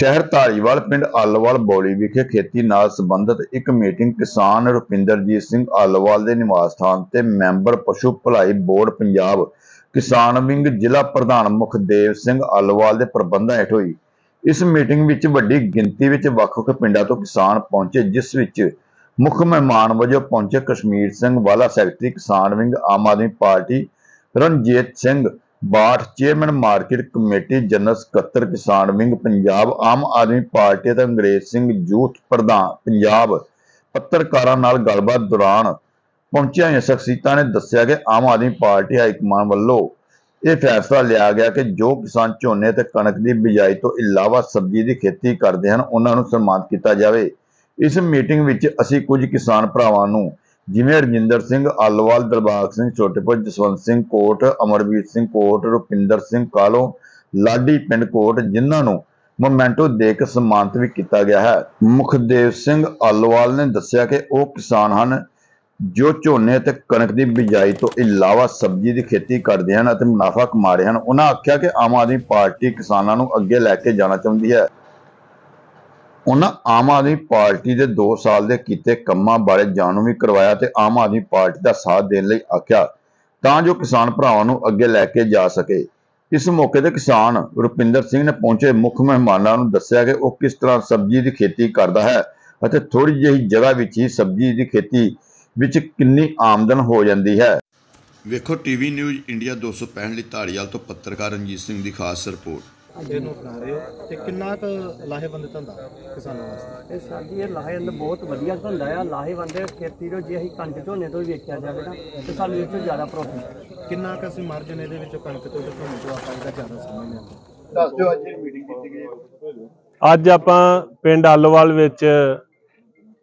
ਸ਼ਹਿਰ ਧਾਰੀਵਾਲ ਪਿੰਡ ਆਲਵਾਲ ਬੌਲੀ ਵਿਖੇ ਖੇਤੀ ਨਾਲ ਸੰਬੰਧਿਤ ਇੱਕ ਮੀਟਿੰਗ ਕਿਸਾਨ ਰੁਪਿੰਦਰਜੀਤ ਸਿੰਘ ਆਲੋਵਾਲ ਦੇ ਨਿਵਾਸ ਸਥਾਨ ਤੇ ਮੈਂਬਰ ਪਸ਼ੂ ਭਲਾਈ ਬੋਰਡ ਪੰਜਾਬ ਕਿਸਾਨ ਵਿੰਗ ਜ਼ਿਲ੍ਹਾ ਪ੍ਰਧਾਨ ਮੁਖਦੇਵ ਸਿੰਘ ਆਲੋਵਾਲ ਦੇ ਪ੍ਰਬੰਧਾਂ ਹੇਠ ਹੋਈ। ਇਸ ਮੀਟਿੰਗ ਵਿੱਚ ਵੱਡੀ ਗਿਣਤੀ ਵਿੱਚ ਵੱਖ-ਵੱਖ ਪਿੰਡਾਂ ਤੋਂ ਕਿਸਾਨ ਪਹੁੰਚੇ, ਜਿਸ ਵਿੱਚ ਮੁੱਖ ਮਹਿਮਾਨ ਵਜੋਂ ਪਹੁੰਚੇ Kashmir Singh Wala, secretary Kisan wing, Aam Aadmi party Ranjit Singh Bath chairman market committee general ਸਕੱਤਰ ਕਿਸਾਨ ਵਿੰਗ ਪੰਜਾਬ, ਆਮ ਆਦਮੀ ਪਾਰਟੀ ਅਤੇ ਅੰਗਰੇਜ਼ ਸਿੰਘ ਯੂਥ ਪ੍ਰਧਾਨ ਪੰਜਾਬ ਪੱਤਰਕਾਰਾਂ ਨਾਲ ਗੱਲਬਾਤ ਦੌਰਾਨ ਪਹੁੰਚੀਆਂ ਹੋਈਆਂ ਸ਼ਖਸੀਅਤਾਂ ਨੇ ਦੱਸਿਆ ਕਿ ਆਮ ਆਦਮੀ ਪਾਰਟੀ ਹਾਈਕਮਾਨ ਵੱਲੋਂ ਇਹ ਫੈਸਲਾ ਲਿਆ ਗਿਆ ਕਿ ਜੋ ਕਿਸਾਨ ਝੋਨੇ ਤੇ ਕਣਕ ਦੀ ਬਿਜਾਈ ਤੋਂ ਇਲਾਵਾ ਸਬਜ਼ੀ ਦੀ ਖੇਤੀ ਕਰਦੇ ਹਨ, ਉਹਨਾਂ ਨੂੰ ਸਨਮਾਨਿਤ ਕੀਤਾ ਜਾਵੇ। ਇਸ ਮੀਟਿੰਗ ਵਿੱਚ ਅਸੀਂ ਕੁਝ ਕਿਸਾਨ ਭਰਾਵਾਂ ਨੂੰ ਜਿਵੇਂ ਰਜਿੰਦਰ ਸਿੰਘ ਆਲੋਵਾਲ ਦਰਬਾਗ ਸਿੰਘ ਛੋਟੇਪੁਰ ਜਸਵੰਤ ਸਿੰਘ ਕੋਟ, ਅਮਰਵੀਰ ਸਿੰਘ ਕੋਟ, ਰੁਪਿੰਦਰ ਸਿੰਘ ਕਾਲੋ, ਲਾਡੀ ਪਿੰਡ ਕੋਟ, ਜਿਨ੍ਹਾਂ ਨੂੰ ਮੋਮੈਂਟੋ ਦੇ ਕੇ ਸਨਮਾਨਿਤ ਵੀ ਕੀਤਾ ਗਿਆ ਹੈ। ਮੁਖਦੇਵ ਸਿੰਘ ਆਲੋਵਾਲ ਨੇ ਦੱਸਿਆ ਕਿ ਉਹ ਕਿਸਾਨ ਹਨ, ਜੋ ਝੋਨੇ ਤੇ ਕਣਕ ਦੀ ਬਿਜਾਈ ਤੋਂ ਇਲਾਵਾ ਸਬਜ਼ੀ ਦੀ ਖੇਤੀ ਕਰਦੇ ਹਨ ਅਤੇ ਮੁਨਾਫਾ ਕਮਾ ਰਹੇ ਹਨ। ਉਹਨਾਂ ਆਖਿਆ ਕਿ ਆਮ ਆਦਮੀ ਪਾਰਟੀ ਕਿਸਾਨਾਂ ਨੂੰ ਅੱਗੇ ਲੈ ਕੇ ਜਾਣਾ ਚਾਹੁੰਦੀ ਹੈ। ਉਹਨਾਂ ਆਮ ਆਦਮੀ ਪਾਰਟੀ ਦੇ 2 ਸਾਲ ਦੇ ਕੀਤੇ ਕੰਮਾਂ ਬਾਰੇ ਜਾਣੂ ਵੀ ਕਰਵਾਇਆ ਤੇ ਆਮ ਆਦਮੀ ਪਾਰਟੀ ਦਾ ਸਾਥ ਦੇਣ ਲਈ ਆਖਿਆ, ਤਾਂ ਜੋ ਕਿਸਾਨ ਭਰਾਵਾਂ ਨੂੰ ਅੱਗੇ ਲੈ ਕੇ ਜਾ ਸਕੇ। ਇਸ ਮੌਕੇ ਤੇ ਕਿਸਾਨ ਰੁਪਿੰਦਰ ਸਿੰਘ ਨੇ ਪਹੁੰਚੇ ਮੁੱਖ ਮਹਿਮਾਨਾਂ ਨੂੰ ਦੱਸਿਆ ਕਿ ਉਹ ਕਿਸ ਤਰ੍ਹਾਂ ਸਬਜ਼ੀ ਦੀ ਖੇਤੀ ਕਰਦਾ ਹੈ ਅਤੇ ਥੋੜੀ ਜਿਹੀ ਜਗ੍ਹਾ ਵਿੱਚ ਹੀ ਸਬਜ਼ੀ ਦੀ ਖੇਤੀ ਵਿੱਚ ਕਿੰਨੀ ਆਮਦਨ ਹੋ ਜਾਂਦੀ ਹੈ। ਵੇਖੋ ਟੀਵੀ ਨਿਊਜ਼ ਇੰਡੀਆ 265 ਲਈ ਧਾਰੀਵਾਲ ਤੋਂ ਪੱਤਰਕਾਰ ਰਣਜੀਤ ਸਿੰਘ ਦੀ ਖਾਸ ਰਿਪੋਰਟ। ਇਹਨੂੰ ਅਪਣਾ ਰਹੇ ਹੋ ਤੇ ਕਿੰਨਾ ਕੁ ਲਾਹੇਵੰਦ ਧੰਦਾ ਕਿਸਾਨਾਂ ਵਾਸਤੇ? ਇਹ ਸਾਡੀ ਇਹ ਲਾਹੇਵੰਦ ਬਹੁਤ ਵਧੀਆ ਧੰਦਾ ਆ। ਲਾਹੇਵੰਦ ਖੇਤੀ ਤੋਂ ਜੇ ਅਸੀਂ ਕਣਕ ਝੋਨੇ ਤੋਂ ਵੀ ਵੇਖਿਆ ਜਾਵੇ ਨਾ ਤੇ ਸਾਨੂੰ ਇਸ ਤੋਂ ਜ਼ਿਆਦਾ ਪ੍ਰੋਫਿਟ ਕਿੰਨਾ ਕੁ ਅਸੀਂ ਮਾਰਜਨ ਇਹਦੇ ਵਿੱਚੋਂ ਕਣਕ ਤੋਂ ਤੇ ਝੋਨੇ ਤੋਂ ਆਪਾਂ ਇਹਦਾ ਜ਼ਿਆਦਾ ਸਮਝਦੇ ਹਾਂ? ਦੱਸ ਦਿਓ ਅੱਜ ਮੀਟਿੰਗ ਕੀਤੀ ਗਈ ਅੱਜ ਆਪਾਂ ਪਿੰਡ ਆਲੋਵਾਲ ਵਿੱਚ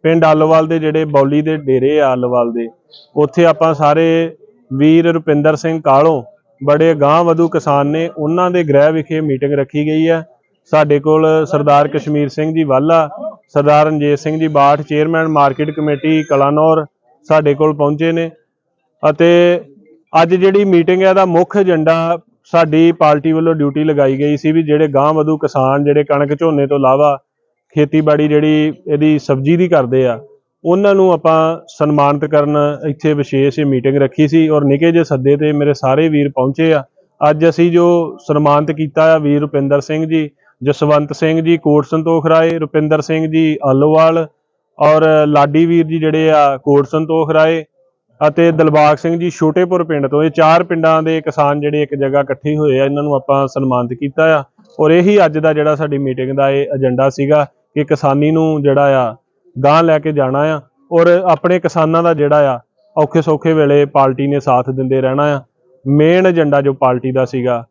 ਪਿੰਡ ਆਲੋਵਾਲ ਦੇ ਜਿਹੜੇ ਬੌਲੀ ਦੇ ਡੇਰੇ ਆ ਆਲੋਵਾਲ ਦੇ ਉੱਥੇ ਆਪਾਂ ਸਾਰੇ ਵੀਰ ਰੁਪਿੰਦਰ ਸਿੰਘ ਕਾਲੋਂ ਬੜੇ ਗਾਂਹ ਵਧੂ ਕਿਸਾਨ ਨੇ, ਉਹਨਾਂ ਦੇ ਗ੍ਰਹਿ ਵਿਖੇ ਮੀਟਿੰਗ ਰੱਖੀ ਗਈ ਹੈ। ਸਾਡੇ ਕੋਲ ਸਰਦਾਰ ਕਸ਼ਮੀਰ ਸਿੰਘ ਜੀ ਵਾਲਾ, Sardar Ranjit Singh ji Bath, chairman market committee, Kalanaur ਸਾਡੇ ਕੋਲ ਪਹੁੰਚੇ ਨੇ ਅਤੇ ਅੱਜ ਜਿਹੜੀ ਮੀਟਿੰਗ ਹੈ ਦਾ ਮੁੱਖ ਏਜੰਡਾ ਸਾਡੀ ਪਾਰਟੀ ਵੱਲੋਂ ਡਿਊਟੀ ਲਗਾਈ ਗਈ ਸੀ ਵੀ ਜਿਹੜੇ ਗਾਂਹ ਵਧੂ ਕਿਸਾਨ, ਜਿਹੜੇ ਕਣਕ ਝੋਨੇ ਤੋਂ ਇਲਾਵਾ ਖੇਤੀਬਾੜੀ ਜਿਹੜੀ ਇਹਦੀ ਸਬਜ਼ੀ ਦੀ ਕਰਦੇ ਆ ਉਹਨਾਂ ਨੂੰ ਆਪਾਂ ਸਨਮਾਨਿਤ ਕਰਨ ਇੱਥੇ ਵਿਸ਼ੇਸ਼ ਮੀਟਿੰਗ ਰੱਖੀ ਸੀ ਔਰ ਨਿੱਕੇ ਜਿਹੇ ਸੱਦੇ ਤੇ ਮੇਰੇ ਸਾਰੇ ਵੀਰ ਪਹੁੰਚੇ ਆ। ਅੱਜ ਅਸੀਂ ਜੋ ਸਨਮਾਨਿਤ ਕੀਤਾ ਆ ਵੀਰ ਰੁਪਿੰਦਰ ਸਿੰਘ ਜੀ, ਜਸਵੰਤ ਸਿੰਘ ਜੀ, ਕੋਟ ਸੰਤੋਖ ਰਾਏ, ਰੁਪਿੰਦਰ ਸਿੰਘ ਜੀ ਆਲੋਵਾਲ ਔਰ ਲਾਡੀ ਵੀਰ ਜੀ ਜਿਹੜੇ ਆ ਕੋਟ ਸੰਤੋਖ ਰਾਏ ਅਤੇ ਦਿਲਬਾਗ ਸਿੰਘ ਜੀ ਛੋਟੇਪੁਰ ਪਿੰਡ ਤੋਂ। ਇਹ ਚਾਰ ਪਿੰਡਾਂ ਦੇ ਕਿਸਾਨ ਜਿਹੜੇ ਇੱਕ ਜਗ੍ਹਾ ਇਕੱਠੇ ਹੋਏ ਆ, ਇਹਨਾਂ ਨੂੰ ਆਪਾਂ ਸਨਮਾਨਿਤ ਕੀਤਾ ਆ। ਔਰ ਇਹੀ ਅੱਜ ਦਾ ਜਿਹੜਾ ਸਾਡੀ ਮੀਟਿੰਗ ਦਾ ਇਹ ਏਜੰਡਾ ਸੀਗਾ ਕਿ ਕਿਸਾਨੀ ਨੂੰ ਜਿਹੜਾ ਆ ਗਾਂਹ ਲੈ ਕੇ ਜਾਣਾ ਆ ਔਰ ਆਪਣੇ ਕਿਸਾਨਾਂ ਦਾ ਜਿਹੜਾ ਆ, ਔਖੇ ਸੌਖੇ ਵੇਲੇ ਪਾਰਟੀ ਨੇ ਸਾਥ ਦਿੰਦੇ ਰਹਿਣਾ ਆ। ਮੇਨ ਏਜੰਡਾ ਜੋ ਪਾਰਟੀ ਦਾ ਸੀਗਾ,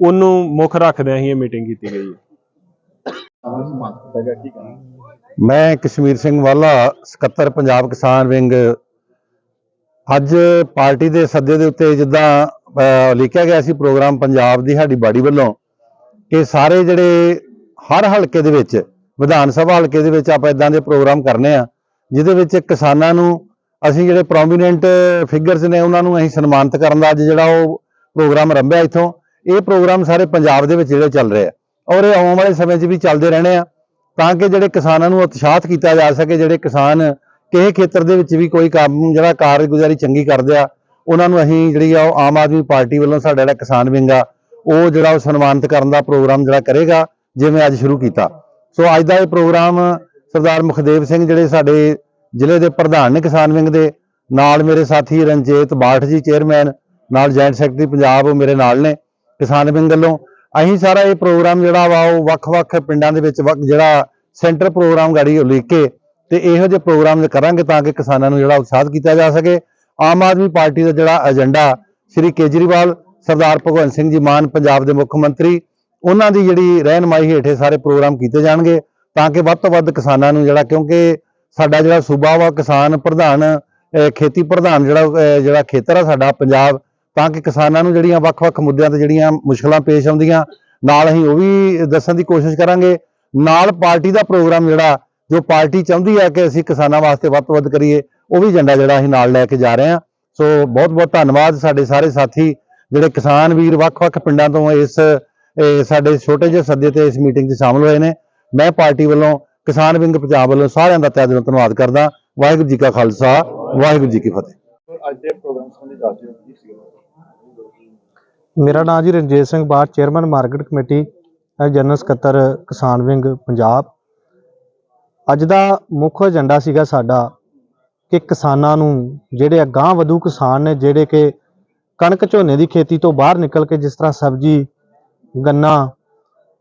ਉਹਨੂੰ ਮੁੱਖ ਰੱਖਦਿਆਂ ਹੀ ਇਹ ਮੀਟਿੰਗ ਕੀਤੀ ਗਈ ਹੈ। ਮੈਂ ਕਸ਼ਮੀਰ ਸਿੰਘ ਵਾਲਾ, ਸਕੱਤਰ ਪੰਜਾਬ ਕਿਸਾਨ ਵਿੰਗ। ਅੱਜ ਪਾਰਟੀ ਦੇ ਸੱਦੇ ਦੇ ਉੱਤੇ ਜਿੱਦਾਂ ਲਿਖਿਆ ਗਿਆ ਸੀ ਪ੍ਰੋਗਰਾਮ ਪੰਜਾਬ ਦੀ ਸਾਡੀ ਬਾੜੀ ਵੱਲੋਂ, ਕਿ ਸਾਰੇ ਜਿਹੜੇ ਹਰ ਹਲਕੇ ਦੇ ਵਿੱਚ ਵਿਧਾਨ ਸਭਾ ਹਲਕੇ ਦੇ ਵਿੱਚ ਆਪਾਂ ਇਦਾਂ ਦੇ ਪ੍ਰੋਗਰਾਮ ਕਰਨੇ ਆ, ਜਿਹਦੇ ਵਿੱਚ ਕਿਸਾਨਾਂ ਨੂੰ ਅਸੀਂ ਜਿਹੜੇ ਪ੍ਰੋਮੀਨੈਂਟ ਫਿਗਰਸ ਨੇ ਉਹਨਾਂ ਨੂੰ ਅਸੀਂ ਸਨਮਾਨਿਤ ਕਰਨ ਦਾ ਅੱਜ ਜਿਹੜਾ ਉਹ ਪ੍ਰੋਗਰਾਮ ਰੰਭਿਆ ਇੱਥੋਂ। ਇਹ ਪ੍ਰੋਗਰਾਮ ਸਾਰੇ ਪੰਜਾਬ ਦੇ ਵਿੱਚ ਜਿਹੜੇ ਚੱਲ ਰਹੇ ਆ। ਔਰ ਇਹ ਆਉਣ ਵਾਲੇ ਸਮੇਂ 'ਚ ਵੀ ਚੱਲਦੇ ਰਹਿਣੇ ਆ, ਤਾਂ ਕਿ ਜਿਹੜੇ ਕਿਸਾਨਾਂ ਨੂੰ ਉਤਸ਼ਾਹਤ ਕੀਤਾ ਜਾ ਸਕੇ, ਜਿਹੜੇ ਕਿਸਾਨ ਕਿਸੇ ਖੇਤਰ ਦੇ ਵਿੱਚ ਵੀ ਕੋਈ ਕੰਮ, ਜਿਹੜਾ ਕਾਰਗੁਜ਼ਾਰੀ ਚੰਗੀ ਕਰਦੇ ਆ, ਉਹਨਾਂ ਨੂੰ ਅਸੀਂ ਜਿਹੜੀ ਆ ਉਹ ਆਮ ਆਦਮੀ ਪਾਰਟੀ ਵੱਲੋਂ ਸਾਡਾ ਜਿਹੜਾ ਕਿਸਾਨ ਵਿੰਗ ਆ, ਉਹ ਜਿਹੜਾ ਉਹ ਸਨਮਾਨਿਤ ਕਰਨ ਦਾ ਪ੍ਰੋਗਰਾਮ ਜਿਹੜਾ ਕਰੇਗਾ, ਜਿਵੇਂ ਅੱਜ ਸ਼ੁਰੂ ਕੀਤਾ। ਸੋ ਅੱਜ ਦਾ ਇਹ ਪ੍ਰੋਗਰਾਮ ਸਰਦਾਰ ਮੁਖਦੇਵ ਸਿੰਘ ਜਿਹੜੇ ਸਾਡੇ ਜ਼ਿਲ੍ਹੇ ਦੇ ਪ੍ਰਧਾਨ ਨੇ ਕਿਸਾਨ ਵਿੰਗ ਦੇ, ਨਾਲ ਮੇਰੇ ਸਾਥੀ ਰਣਜੀਤ ਬਾਠ ਜੀ ਚੇਅਰਮੈਨ, ਨਾਲ ਜੁਆਇੰਟ ਸੈਕਟਰੀ ਪੰਜਾਬ ਮੇਰੇ ਨਾਲ ਨੇ ਕਿਸਾਨ ਵਿੰਗ ਵੱਲੋਂ। ਅਸੀਂ ਸਾਰਾ ਇਹ ਪ੍ਰੋਗਰਾਮ ਜਿਹੜਾ ਵਾ ਉਹ ਵੱਖ-ਵੱਖ ਪਿੰਡਾਂ ਦੇ ਵਿੱਚ ਵੱਖ- ਜਿਹੜਾ ਸੈਂਟਰ ਪ੍ਰੋਗਰਾਮ ਗਾੜੀ ਉਲੀਕ ਕੇ ਤੇ ਇਹੋ ਜਿਹੇ ਪ੍ਰੋਗਰਾਮ ਕਰਾਂਗੇ ਤਾਂ ਕਿ ਕਿਸਾਨਾਂ ਨੂੰ ਜਿਹੜਾ ਉਤਸ਼ਾਹਤ ਕੀਤਾ ਜਾ ਸਕੇ। ਆਮ ਆਦਮੀ ਪਾਰਟੀ ਦਾ ਜਿਹੜਾ ਏਜੰਡਾ, ਸ੍ਰੀ ਕੇਜਰੀਵਾਲ, ਸਰਦਾਰ ਭਗਵੰਤ ਸਿੰਘ ਜੀ ਮਾਨ, ਪੰਜਾਬ ਦੇ ਮੁੱਖ ਮੰਤਰੀ ਉਹਨਾਂ ਦੀ ਜਿਹੜੀ ਰਹਿਨਮਾਈ ਹੇਠੇ ਸਾਰੇ ਪ੍ਰੋਗਰਾਮ ਕੀਤੇ ਜਾਣਗੇ ਤਾਂ ਕਿ ਵੱਧ ਤੋਂ ਵੱਧ ਕਿਸਾਨਾਂ ਨੂੰ ਜਿਹੜਾ ਕਿਉਂਕਿ ਸਾਡਾ ਜਿਹੜਾ ਸੂਬਾ ਵਾ ਕਿਸਾਨ ਪ੍ਰਧਾਨ ਖੇਤੀ ਪ੍ਰਧਾਨ ਜਿਹੜਾ ਜਿਹੜਾ ਖੇਤਰ ਆ ਸਾਡਾ ਪੰਜਾਬ, ਤਾਂ ਕਿ ਕਿਸਾਨਾਂ ਨੂੰ ਜਿਹੜੀਆਂ ਵੱਖ-ਵੱਖ ਮੁੱਦਿਆਂ ਤੇ ਜਿਹੜੀਆਂ ਮੁਸ਼ਕਲਾਂ ਪੇਸ਼ ਆਉਂਦੀਆਂ, ਨਾਲ ਅਸੀਂ ਉਹ ਵੀ ਦੱਸਣ ਦੀ ਕੋਸ਼ਿਸ਼ ਕਰਾਂਗੇ। ਨਾਲ ਪਾਰਟੀ ਦਾ ਪ੍ਰੋਗਰਾਮ ਜਿਹੜਾ, ਜੋ ਪਾਰਟੀ ਚਾਹੁੰਦੀ ਹੈ ਕਿ ਅਸੀਂ ਕਿਸਾਨਾਂ ਵਾਸਤੇ ਵੱਧ ਤੋਂ ਵੱਧ ਕਰੀਏ, ਉਹ ਵੀ ਏਜੰਡਾ ਜਿਹੜਾ ਅਸੀਂ ਨਾਲ ਲੈ ਕੇ ਜਾ ਰਹੇ ਹਾਂ ਸੋ ਬਹੁਤ ਬਹੁਤ ਧੰਨਵਾਦ ਸਾਡੇ ਸਾਰੇ ਸਾਥੀ, ਜਿਹੜੇ ਕਿਸਾਨ ਵੀਰ ਵੱਖ-ਵੱਖ ਪਿੰਡਾਂ ਤੋਂ ਇਸ ਸਾਡੇ ਛੋਟੇ ਜਿਹੇ ਸੱਦੇ ਤੇ ਇਸ ਮੀਟਿੰਗ 'ਚ ਸ਼ਾਮਲ ਹੋਏ ਨੇ। ਮੈਂ ਪਾਰਟੀ ਵੱਲੋਂ ਕਿਸਾਨ ਵਿੰਗ ਪੰਜਾਬ ਵੱਲੋਂ ਸਾਰਿਆਂ ਦਾ ਤਹਿ ਦਿਲੋਂ ਧੰਨਵਾਦ ਕਰਦਾ। ਵਾਹਿਗੁਰੂ ਜੀ ਕਾ ਖਾਲਸਾ ਵਾਹਿਗੁਰੂ ਜੀ ਕੀ ਫਤਿਹ। ਅੱਜ ਦੇ ਪ੍ਰੋਗਰਾਮ ਸੰਬੰਧੀ ਦੱਸ ਦਿਓ ਕੀ ਸੀ ਮੇਰਾ ਨਾਮ ਜੀ Ranjit Singh Bath chairman market committee general ਸਕੱਤਰ ਕਿਸਾਨ ਵਿੰਗ ਪੰਜਾਬ। ਅੱਜ ਦਾ ਮੁੱਖ ਏਜੰਡਾ ਸੀਗਾ ਸਾਡਾ ਕਿ ਕਿਸਾਨਾਂ ਨੂੰ ਜਿਹੜੇ ਅਗਾਂਹ ਵਧੂ ਕਿਸਾਨ ਨੇ ਜਿਹੜੇ ਕਿ ਕਣਕ ਝੋਨੇ ਦੀ ਖੇਤੀ ਤੋਂ ਬਾਹਰ ਨਿਕਲ ਕੇ ਜਿਸ ਤਰ੍ਹਾਂ ਸਬਜ਼ੀ ਗੰਨਾ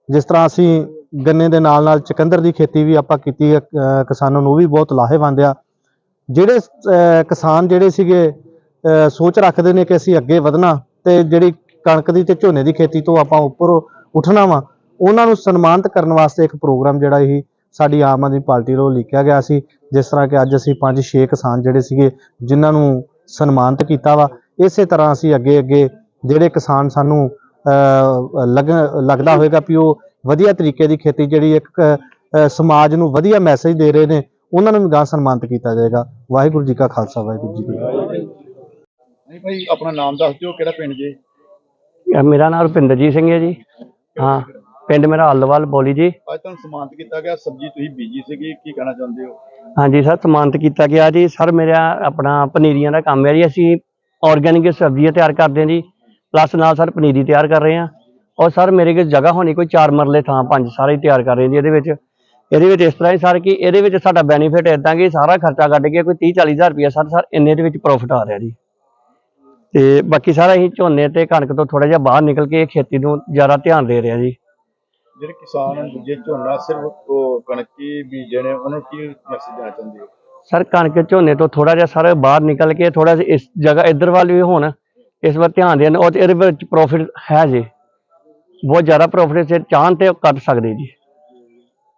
ਜਿਸ ਤਰ੍ਹਾਂ ਅਸੀਂ ਗੰਨੇ ਦੇ ਨਾਲ ਨਾਲ ਚਕੰਦਰ ਦੀ ਖੇਤੀ ਵੀ ਆਪਾਂ ਕੀਤੀ ਹੈ, ਕਿਸਾਨਾਂ ਨੂੰ ਉਹ ਵੀ ਬਹੁਤ ਲਾਹੇਵੰਦ ਆ। ਜਿਹੜੇ ਕਿਸਾਨ ਜਿਹੜੇ ਸੀਗੇ ਅ, ਸੋਚ ਰੱਖਦੇ ਨੇ ਕਿ ਅਸੀਂ ਅੱਗੇ ਵਧਣਾ ਤੇ ਜਿਹੜੀ ਕਣਕ ਦੀ ਤੇ ਝੋਨੇ ਦੀ ਖੇਤੀ ਤੋਂ ਆਪਾਂ ਉੱਪਰ ਉੱਠਣਾ ਵਾ ਉਹਨਾਂ ਨੂੰ ਸਨਮਾਨਿਤ ਕਰਨ ਵਾਸਤੇ ਇੱਕ ਪ੍ਰੋਗਰਾਮ ਜਿਹੜਾ ਇਹ ਸਾਡੀ ਆਮ ਆਦਮੀ ਪਾਰਟੀ ਵੱਲੋਂ ਲਿਖਿਆ ਗਿਆ ਸੀ ਜਿਸ ਤਰ੍ਹਾਂ ਕਿ ਅੱਜ ਅਸੀਂ ਪੰਜ ਛੇ ਕਿਸਾਨ ਜਿਹੜੇ ਸੀਗੇ ਜਿਨ੍ਹਾਂ ਨੂੰ ਸਨਮਾਨਿਤ ਕੀਤਾ ਵਾ। ਇਸੇ ਤਰ੍ਹਾਂ ਅਸੀਂ ਅੱਗੇ ਅੱਗੇ ਜਿਹੜੇ ਕਿਸਾਨ ਸਾਨੂੰ ਲੱਗਦਾ ਹੋਵੇਗਾ ਵੀ ਉਹ ਵਧੀਆ ਤਰੀਕੇ ਦੀ ਖੇਤੀ ਜਿਹੜੀ ਇੱਕ ਸਮਾਜ ਨੂੰ ਵਧੀਆ ਮੈਸੇਜ ਦੇ ਰਹੇ ਨੇ ਉਹਨਾਂ ਨੂੰ ਵੀ ਗਾਂ ਸਨਮਾਨਿਤ ਕੀਤਾ ਜਾਏਗਾ। ਵਾਹਿਗੁਰੂ ਜੀ ਕਾ ਖਾਲਸਾ ਵਾਹਿਗੁਰੂ ਜੀ ਕੀ ਫਤਿਹ। ਨਹੀਂ ਭਾਈ ਆਪਣਾ ਨਾਮ ਦੱਸ ਦਿਓ ਕਿਹੜਾ ਪਿੰਡ ਜੀ? ਮੇਰਾ ਨਾਮ ਰੁਪਿੰਦਰਜੀਤ ਸਿੰਘ ਹੈ ਜੀ। ਹਾਂ ਪਿੰਡ ਮੇਰਾ ਹੱਲਵਾਲ ਬੋਲੀ ਜੀ। ਅੱਜ ਤੁਹਾਨੂੰ ਸਨਮਾਨਿਤ ਕੀਤਾ ਗਿਆ ਸਬਜੀ ਤੁਸੀਂ ਬੀਜੀ ਸੀਗੀ ਕੀ ਕਹਿਣਾ ਚਾਹੁੰਦੇ ਹੋ? ਹਾਂਜੀ ਸਰ ਸਨਮਾਨਿਤ ਕੀਤਾ ਗਿਆ ਜੀ। ਸਰ ਮੇਰਾ ਆਪਣਾ ਪਨੀਰੀਆਂ ਦਾ ਕੰਮ ਹੈ ਜੀ। ਅਸੀਂ ਆਰਗੈਨਿਕ ਸਬਜ਼ੀਆਂ ਤਿਆਰ ਕਰਦੇ ਹਾਂ ਜੀ। ਪਲੱਸ ਨਾਲ ਸਰ ਪਨੀਰੀ ਤਿਆਰ ਕਰ ਰਹੇ ਹਾਂ। ਔਰ ਸਰ ਮੇਰੇ ਕੋਲ ਜਗ੍ਹਾ ਹੋਣੀ ਕੋਈ 4 ਮਰਲੇ ਥਾਂ ਪੰਜ ਸਾਰੇ ਹੀ ਤਿਆਰ ਕਰ ਰਹੇ ਜੀ ਇਹਦੇ ਵਿੱਚ। ਇਹਦੇ ਵਿੱਚ ਇਸ ਤਰ੍ਹਾਂ ਹੀ ਸਰ ਕਿ ਇਹਦੇ ਵਿੱਚ ਸਾਡਾ ਬੈਨੀਫਿਟ ਇਦਾਂ ਕਿ ਸਾਰਾ ਖਰਚਾ ਕੱਢ ਕੇ ਕੋਈ 30 40 ਹਜ਼ਾਰ ਰੁਪਇਆ ਸਰ ਸਰ ਇੰਨੇ ਦੇ ਵਿੱਚ ਪ੍ਰੋਫਿਟ ਆ ਰਿਹਾ ਜੀ। ਤੇ ਬਾਕੀ ਸਾਰਾ ਅਸੀਂ ਝੋਨੇ ਤੇ ਕਣਕ ਤੋਂ ਥੋੜਾ ਜਿਹਾ ਬਾਹਰ ਨਿਕਲ ਕੇ ਖੇਤੀ ਨੂੰ ਜ਼ਿਆਦਾ ਧਿਆਨ ਦੇ ਰਹੇ ਹਾਂ ਜੀ। ਜਿਹੜੇ ਕਿਸਾਨ ਦੂਜੇ ਝੋਨਾ ਸਿਰਫ ਉਹ ਕਣਕੀ ਨੇ ਉਹਨਾਂ ਨੂੰ ਕੀ ਮੈਸੇਜ ਦੇਣਾ ਚਾਹੁੰਦੇ ਹੋ? ਸਰ ਕਣਕ ਝੋਨੇ ਤੋਂ ਥੋੜਾ ਜਿਹਾ ਸਰ ਬਾਹਰ ਨਿਕਲ ਕੇ ਥੋੜਾ ਜਿਹਾ ਇਸ ਜਗ੍ਹਾ ਇੱਧਰ ਵੱਲ ਵੀ ਹੋਣ ਇਸ ਵੱਲ ਧਿਆਨ ਦੇਣ ਔਰ ਇਹਦੇ ਵਿੱਚ ਪ੍ਰੋਫਿਟ ਹੈ ਜੀ। ਬਹੁਤ ਜ਼ਿਆਦਾ ਪ੍ਰੋਫਿਟ ਸੇ ਚਾਹਣ ਤੇ ਕੱਟ ਸਕਦੇ ਜੀ।